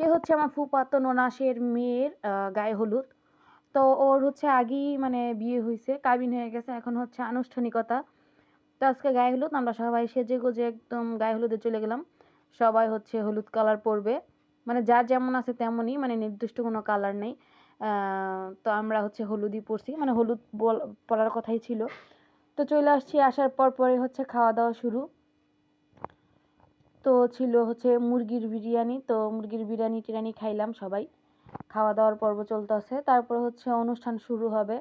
আজকে হচ্ছে আমার ফুপাতো ননাসের মেয়ের গায়ে হলুদ। তো ওর হচ্ছে আগেই মানে বিয়ে হয়েছে কাবিন হয়ে গেছে, এখন হচ্ছে আনুষ্ঠানিকতা। তো আজকে গায়ে হলুদ, আমরা সবাই সেজে গুজে একদম গায়ে হলুদে চলে গেলাম। সবাই হচ্ছে হলুদ কালার পরবে। মানে যার যেমন আছে তেমনই মানে নির্দিষ্ট কোনো কালার নেই। তো আমরা হচ্ছে হলুদই পরছি। মানে হলুদ পরার কথাই ছিল। তো চলে আসছি, আসার পর পরে হচ্ছে খাওয়া দাওয়া শুরু। তো ছিল হচ্ছে মুরগির বিরিয়ানি। তো মুরগির বিরিয়ানি টিরানি খাইলাম সবাই। খাওয়া দাওয়ার পর্ব চলতেছে। তারপর হচ্ছে অনুষ্ঠান শুরু হবে।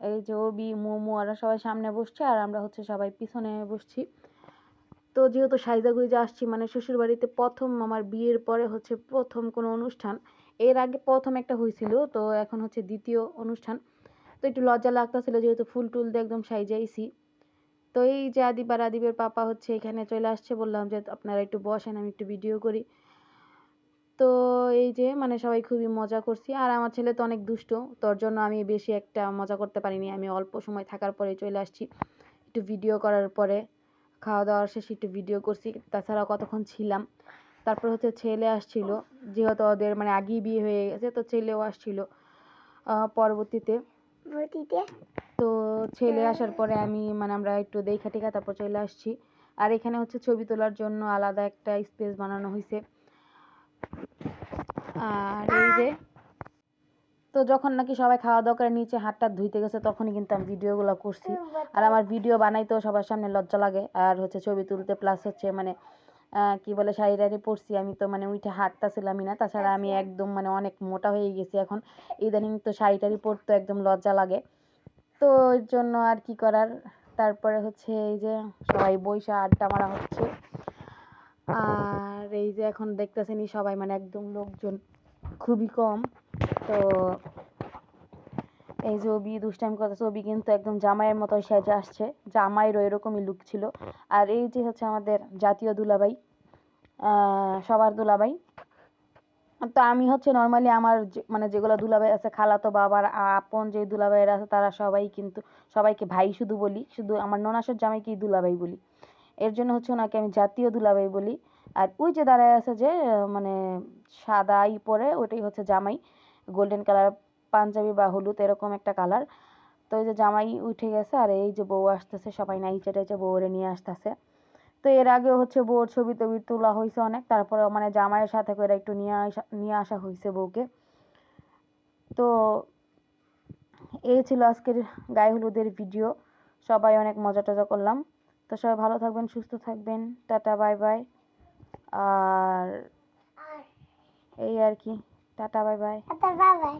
এই যে ওবি, মোমো আরা সবাই সামনে বসছে আর আমরা হচ্ছে সবাই পিছনে বসছি। তো যেহেতু সাইজা গুইজা আসছি মানে শ্বশুর বাড়িতে প্রথম আমার বিয়ের পরে হচ্ছে প্রথম কোনো অনুষ্ঠান। এর আগে প্রথম একটা হয়েছিল তো এখন হচ্ছে দ্বিতীয় অনুষ্ঠান। তো একটু লজ্জা লাগতেছিল যেহেতু ফুল টুল দিয়ে একদম সাইজাইছি। তো এই যে আদিব আর আদিবের পাপা হচ্ছে এখানে চলে আসছে, বললাম যে আপনারা একটু বসেন, আমি একটু ভিডিও করি। তো এই যে মানে সবাই খুবই মজা করছি। আর আমার ছেলে তো অনেক দুষ্ট, তোর জন্য আমি বেশি একটা মজা করতে পারিনি। আমি অল্প সময় থাকার পরে চলে আসছি একটু ভিডিও করার পরে। খাওয়া দাওয়ার শেষে একটু ভিডিও করছি, তাছাড়া কতক্ষণ ছিলাম। তারপর হচ্ছে ছেলে আসছিল, যেহেতু ওদের মানে আগেই বিয়ে হয়ে গেছে, তো ছেলেও আসছিল পরবর্তীতে? তো ছেলে আসার পরে আমি মানে আমরা একটু দেখা টেখা তারপর চলে আসছি। আর এখানে হচ্ছে ছবি তোলার জন্য আলাদা একটা স্পেস বানানো হয়েছে আর এই যে তো যখন নাকি সবাই খাওয়া দাওয়া করে নিচে হাত টাত ধুইতে গেছে তখনই কিন্তু আমি ভিডিওগুলো করছি। আর আমার ভিডিও বানাইতেও সবার সামনে লজ্জা লাগে। আর হচ্ছে ছবি তুলতে প্লাস হচ্ছে মানে আহ, কি বলে শাড়ি টাড়ি পরছি। আমি তো মানে উঠে হাঁটতাছিলামই না। তাছাড়া আমি একদম মানে অনেক মোটা হয়ে গেছি এখন। ইদানিং তো শাড়ি টাড়ি পরতে একদম লজ্জা লাগে। তো এর জন্য আর কি করার? তারপরে হচ্ছে এই যে সবাই বইসা আড্ডা মারা হচ্ছে। আর এই যে এখন দেখতেছেনই সবাই মানে একদম লোকজন খুবই কম। তো এই যে ওবি দুষ্টাইম করতেছে ওবি কিন্তু একদম জামাইয়ের মতো সেজে আসছে। জামাইয়েরও এরকমই লুক ছিল। আর এই যে হচ্ছে আমাদের জাতীয় দুলাভাই সবার দুলাভাই তো আমি হচ্ছে নর্মালি আমার মানে যেগুলো দুলাভাই আছে, খালাতো বাবার আপন যে দুলাভাইয়ের আছে, তারা সবাই কিন্তু, সবাইকে ভাই শুধু বলি। শুধু আমার ননাসের জামাইকেই দুলাভাই বলি। এর জন্য হচ্ছে ওনাকে আমি জাতীয় দুলাভাই বলি। আর ওই যে দাঁড়ায় আছে যে মানে সাদাই পরে, ওটাই হচ্ছে জামাই। গোল্ডেন কালার পাঞ্জাবি বা হলুদ, এরকম একটা কালার তো এই যে জামাই উঠে গেছে, আর এই যে বউ আসতেছে, সবাই নাইচে টাইচে বউরে নিয়ে আসতেছে। তো এর আগে হচ্ছে বউর ছবি টবি তোলা হয়েছে অনেক, তারপরে মানে জামাইয়ের সাথে করে একটু নিয়ে আসা নিয়ে আসা হয়েছে বউকে। তো এই ছিল আজকের গায়ে হলুদের ভিডিও, সবাই অনেক মজা টজা করলাম। তো সবাই ভালো থাকবেন, সুস্থ থাকবেন, টাটা, বাই বাই। আর এই আর কি, টাটা, বাই বাই। বাবাই